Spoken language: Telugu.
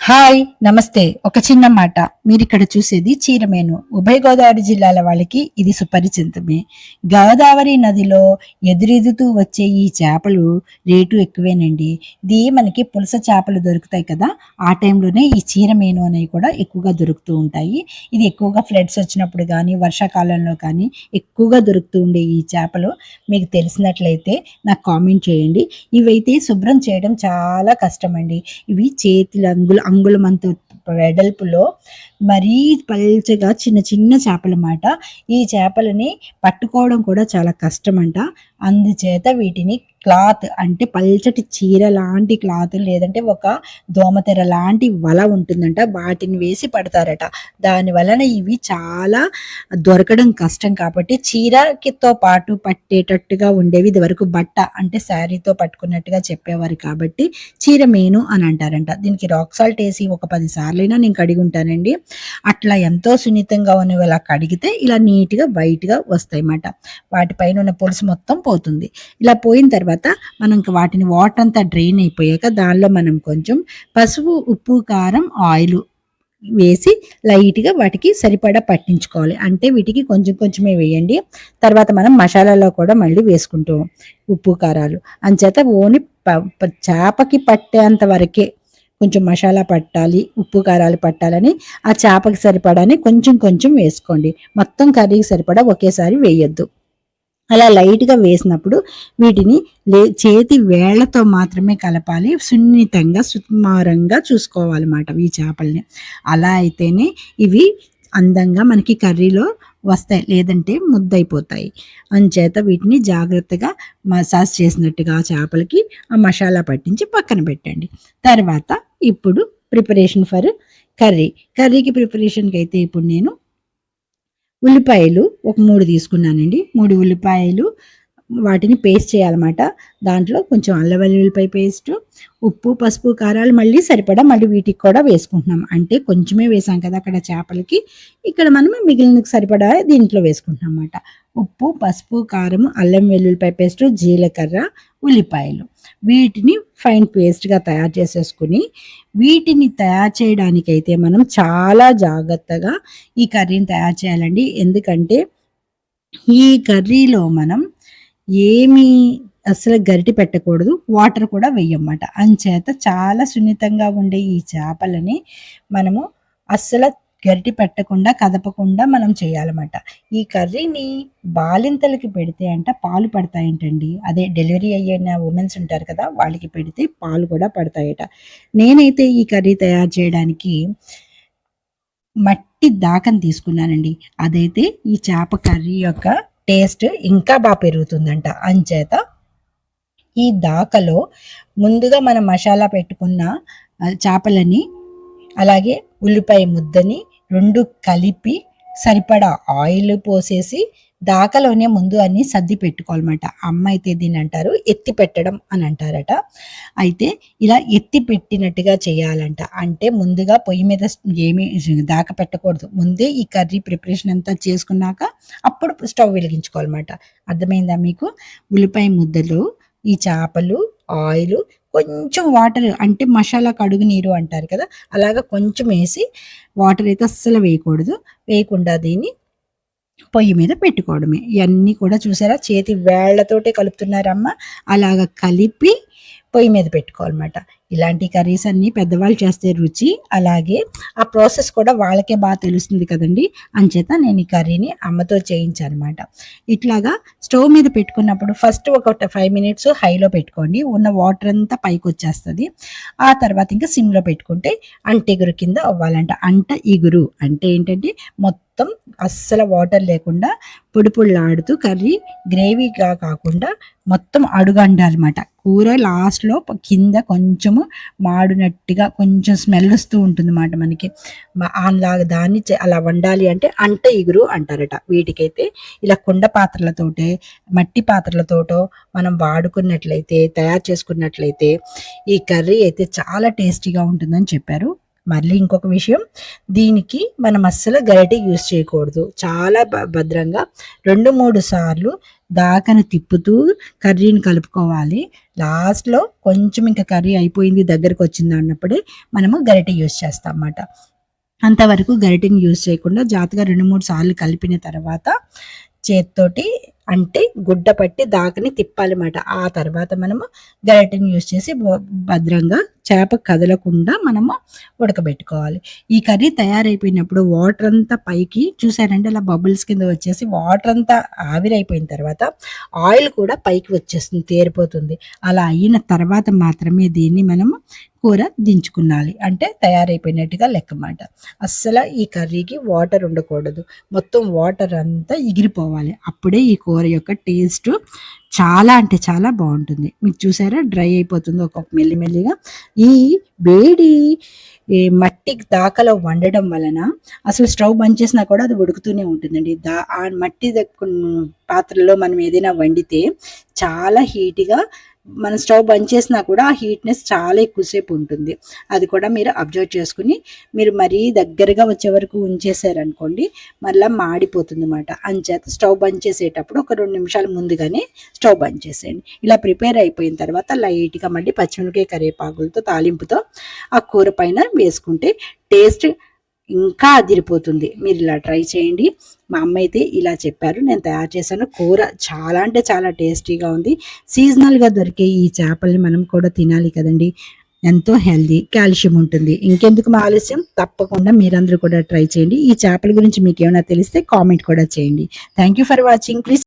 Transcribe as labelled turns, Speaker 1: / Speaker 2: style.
Speaker 1: హాయ్ నమస్తే. ఒక చిన్న మాట. మీరు ఇక్కడ చూసేది చీరమేను. ఉభయ గోదావరి జిల్లాల వాళ్ళకి ఇది సుపరిచితమే. గోదావరి నదిలో ఎదురెదుతూ వచ్చే ఈ చేపలు రేటు ఎక్కువేనండి. ఇది మనకి పులస చేపలు దొరుకుతాయి కదా ఆ టైంలోనే ఈ చీరమేను అనేవి కూడా ఎక్కువగా దొరుకుతూ ఉంటాయి. ఇది ఎక్కువగా ఫ్లడ్స్ వచ్చినప్పుడు కానీ వర్షాకాలంలో కానీ ఎక్కువగా దొరుకుతూ ఉండే ఈ చేపలు. మీకు తెలిసినట్లయితే నాకు కామెంట్ చేయండి. ఇవైతే శుభ్రం చేయడం చాలా కష్టమండి. ఇవి చేతుల అంగుళ అంగుళమంత వెడల్పులో మరీ పల్చగా చిన్న చిన్న చేపలమాట. ఈ చేపలని పట్టుకోవడం కూడా చాలా కష్టమంట. అందుచేత వీటిని క్లాత్ అంటే పల్చటి చీర లాంటి క్లాత్ లేదంటే ఒక దోమతెర లాంటి వల ఉంటుందంట. వాటిని వేసి పడతారట. దాని వలన ఇవి చాలా దొరకడం కష్టం కాబట్టి చీరకితో పాటు పట్టేటట్టుగా ఉండేవి ఇది వరకు బట్ట అంటే శారీతో పట్టుకున్నట్టుగా చెప్పేవారు కాబట్టి చీర మేను అని అంటారంట. దీనికి రాక్ సాల్ట్ వేసి ఒక పది సార్లైనా నేను కడిగి ఉంటానండి. అట్లా ఎంతో సున్నితంగా ఉన్నవి అలా కడిగితే ఇలా నీట్గా వైట్గా వస్తాయి అన్నమాట వాటిపైన ఉన్న పులుసు మొత్తం పోతుంది. ఇలా పోయిన తర్వాత తర్వాత మనం వాటిని వాటర్ అంతా డ్రైన్ అయిపోయాక దానిలో మనం కొంచెం పసుపు ఉప్పు కారం ఆయిల్ వేసి లైట్గా వాటికి సరిపడా పట్టించుకోవాలి. అంటే వీటికి కొంచెం కొంచెమే వేయండి. తర్వాత మనం మసాలాలో కూడా మళ్ళీ వేసుకుంటాం ఉప్పు కారాలు. అంచేత ఓన్లీ చేపకి పట్టేంత వరకే కొంచెం మసాలా పట్టాలి ఉప్పు కారాలు పట్టాలని ఆ చేపకి సరిపడాని కొంచెం కొంచెం వేసుకోండి. మొత్తం కర్రీకి సరిపడా ఒకేసారి వేయొద్దు. అలా లైట్గా వేసినప్పుడు వీటిని లే చేతి వేళ్ళతో మాత్రమే కలపాలి. సున్నితంగా సుకుమారంగా చూసుకోవాలన్నమాట ఈ చేపల్ని. అలా అయితేనే ఇవి అందంగా మనకి కర్రీలో వస్తాయి లేదంటే ముద్దయిపోతాయి. అంచేత వీటిని జాగ్రత్తగా మసాజ్ చేసినట్టుగా చేపలకి ఆ మసాలా పట్టించి పక్కన పెట్టండి. తర్వాత ఇప్పుడు ప్రిపరేషన్ ఫర్ కర్రీ. కర్రీకి ప్రిపరేషన్కి అయితే ఇప్పుడు నేను ఉల్లిపాయలు ఒక మూడు తీసుకున్నానండి. మూడు ఉల్లిపాయలు వాటిని పేస్ట్ చేయాలన్నమాట. దాంట్లో కొంచెం అల్లం వెల్లుల్లిపై పేస్ట్ ఉప్పు పసుపు కారాలు మళ్ళీ సరిపడా మళ్ళీ వీటికి కూడా వేసుకుంటున్నాం. అంటే కొంచెమే వేసాం కదా అక్కడ చేపలకి. ఇక్కడ మనం మిగిలిన సరిపడా దీంట్లో వేసుకుంటున్నాం అన్నమాట. ఉప్పు పసుపు కారం అల్లం వెల్లుల్లిపాయ పేస్ట్ జీలకర్ర ఉల్లిపాయలు. వీటిని ఫైన్ పేస్ట్గా తయారు చేసేసుకుని వీటిని తయారు చేయడానికైతే మనం చాలా జాగ్రత్తగా ఈ కర్రీని తయారు చేయాలండి. ఎందుకంటే ఈ కర్రీలో మనం ఏమీ అసలు గరిటి పెట్టకూడదు వాటర్ కూడా వేయమాట అంచేత చాలా సున్నితంగా ఉండే ఈ చేపలని మనము అస్సలు గరిటి పెట్టకుండా కదపకుండా మనం చేయాలన్నమాట. ఈ కర్రీని బాలింతలకి పెడితే అంట పాలు పడతాయంటండి. అదే డెలివరీ అయ్యిన ఉమెన్స్ ఉంటారు కదా వాళ్ళకి పెడితే పాలు కూడా పడతాయట. నేనైతే ఈ కర్రీ తయారు చేయడానికి మట్టి దాకం తీసుకున్నానండి. అదైతే ఈ చేప కర్రీ యొక్క టేస్ట్ ఇంకా బాగా పెరుగుతుందంట. అంచేత ఈ దాకలో ముందుగా మనం మసాలా పెట్టుకున్న చేపలని అలాగే ఉల్లిపాయ ముద్దని రెండు కలిపి సరిపడా ఆయిల్ పోసేసి దాకలోనే ముందు అన్ని సర్ది పెట్టుకోవాలన్నమాట. అమ్మ అయితే దీన్ని అంటారు ఎత్తి పెట్టడం అని అంటారట. అయితే ఇలా ఎత్తి పెట్టినట్టుగా చేయాలంట. అంటే ముందుగా పొయ్యి మీద ఏమి దాక పెట్టకూడదు. ముందే ఈ కర్రీ ప్రిపరేషన్ అంతా చేసుకున్నాక అప్పుడు స్టవ్ వెలిగించుకోవాలన్నమాట. అర్థమైందా మీకు? ఉల్లిపాయ ముద్దలు ఈ చేపలు ఆయిల్ కొంచెం వాటర్ అంటే మసాలా కడుగు నీరు అంటారు కదా అలాగా కొంచెం వేసి వాటర్ అయితే అస్సలు వేయకూడదు. వేయకుండా దీన్ని పొయ్యి మీద పెట్టుకోవడమే. ఇవన్నీ కూడా చూసారా? చేతి వేళ్ళతోటే కలుపుతున్నారమ్మ. అలాగ కలిపి పొయ్యి మీద పెట్టుకోవాలన్నమాట. ఇలాంటి కర్రీస్ అన్నీ పెద్దవాళ్ళు చేస్తే రుచి అలాగే ఆ ప్రాసెస్ కూడా వాళ్ళకే బాగా తెలుస్తుంది కదండి. అంచేత నేను ఈ కర్రీని అమ్మతో చేయించానమాట ఇట్లాగా స్టవ్ మీద పెట్టుకున్నప్పుడు ఫస్ట్ ఒక ఫైవ్ మినిట్స్ హైలో పెట్టుకోండి. ఉన్న వాటర్ అంతా పైకి వచ్చేస్తుంది. ఆ తర్వాత ఇంకా సిమ్లో పెట్టుకుంటే అంటెగురు కింద అవ్వాలంట. అంట ఇగురు. అంటే ఏంటంటే మొత్తం మొత్తం అస్సలు వాటర్ లేకుండా పొడి పొడిలాడుతూ కర్రీ గ్రేవీగా కాకుండా మొత్తం అడుగండాలన్నమాట. కూర లాస్ట్లో కింద కొంచెము మాడినట్టుగా కొంచెం స్మెల్ వస్తూ ఉంటుంది అన్నమాట మనకి అలా దాన్ని అలా వండాలి అంటే అంట ఇగురు అంటారట. వీటికైతే ఇలా కుండ పాత్రలతోటే మట్టి పాత్రలతోటో మనం వాడుకున్నట్లయితే తయారు చేసుకున్నట్లయితే ఈ కర్రీ అయితే చాలా టేస్టీగా ఉంటుందని చెప్పారు. మళ్ళీ ఇంకొక విషయం దీనికి మనం అస్సలు గరిటె యూస్ చేయకూడదు. చాలా భద్రంగా రెండు మూడు సార్లు దాకను తిప్పుతూ కర్రీని కలుపుకోవాలి. లాస్ట్లో కొంచెం ఇంకా కర్రీ అయిపోయింది దగ్గరకు వచ్చింది అన్నప్పుడే మనము గరిటె యూస్ చేస్తాం అన్నమాట అంతవరకు గరిటెని యూస్ చేయకుండా జాతగా రెండు మూడు సార్లు కలిపిన తర్వాత చేత్తోటి అంటే గుడ్డ పట్టి దాకని తిప్పాలన్నమాట ఆ తర్వాత మనము గరిటెని యూస్ చేసి భ- భద్రంగా చేప కదలకుండా మనము ఉడకబెట్టుకోవాలి. ఈ కర్రీ తయారైపోయినప్పుడు వాటర్ అంతా పైకి చూసారంటే అలా బబుల్స్ కింద వచ్చేసి వాటర్ అంతా ఆవిరైపోయిన తర్వాత ఆయిల్ కూడా పైకి వచ్చేస్తుంది తేరిపోతుంది. అలా అయిన తర్వాత మాత్రమే దీన్ని మనము కూర దించుకున్నాలి. అంటే తయారైపోయినట్టుగా లెక్కమాట. అస్సలు ఈ కర్రీకి వాటర్ ఉండకూడదు. మొత్తం వాటర్ అంతా ఎగిరిపోవాలి. అప్పుడే ఈ కూర యొక్క టేస్ట్ చాలా అంటే చాలా బాగుంటుంది. మీకు చూసారా? డ్రై అయిపోతుంది ఒక్కొక్క మెల్లిమెల్లిగా ఈ వేడి ఈ మట్టి దాకలో వండడం వలన అసలు స్టవ్ బంద్ చేసినా కూడా అది ఉడుకుతూనే ఉంటుందండి. దా ఆ మట్టి దక్కు- పాత్రలో మనం ఏదైనా వండితే చాలా హీట్గా మన స్టవ్ బంద్ చేసినా కూడా ఆ హీట్నెస్ చాలా ఎక్కువసేపు ఉంటుంది. అది కూడా మీరు అబ్జర్వ్ చేసుకుని మీరు మరీ దగ్గరగా వచ్చే వరకు ఉంచేసారనుకోండి మళ్ళీ మాడిపోతుంది అనమాట అంచేత స్టవ్ బంద్ చేసేటప్పుడు ఒక రెండు నిమిషాల ముందుగానే స్టవ్ బంద్ చేసేయండి. ఇలా ప్రిపేర్ అయిపోయిన తర్వాత లైట్గా మళ్ళీ పచ్చిమిరపకాయ కరివేపాకులతో తాలింపుతో ఆ కూర పైన వేసుకుంటే టేస్ట్ ఇంకా అదిరిపోతుంది. మీరు ఇలా ట్రై చేయండి. మా అమ్మ అయితే ఇలా చెప్పారు. నేను తయారు చేశాను. కూర చాలా అంటే చాలా టేస్టీగా ఉంది. సీజనల్గా దొరికే ఈ చేపల్ని మనం కూడా తినాలి కదండి. ఎంతో హెల్దీ కాల్షియం ఉంటుంది. ఇంకెందుకు మా ఆలస్యం? తప్పకుండా మీరందరూ కూడా ట్రై చేయండి. ఈ చేపల గురించి మీకు ఏమైనా తెలిస్తే కామెంట్ కూడా చేయండి. Thank you for watching. Please